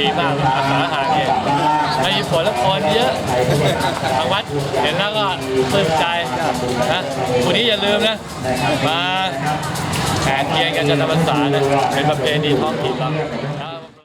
ดีมากอาสาหารเองไม่มีผนละครเยอะทางวัดเห็นแล้วก็ปลื้มใจนะวันนี้อย่าลืมนะมาแห่เทียนกันจันทร์ารรษานะเป็นประเพณีท้องถิ่นเรา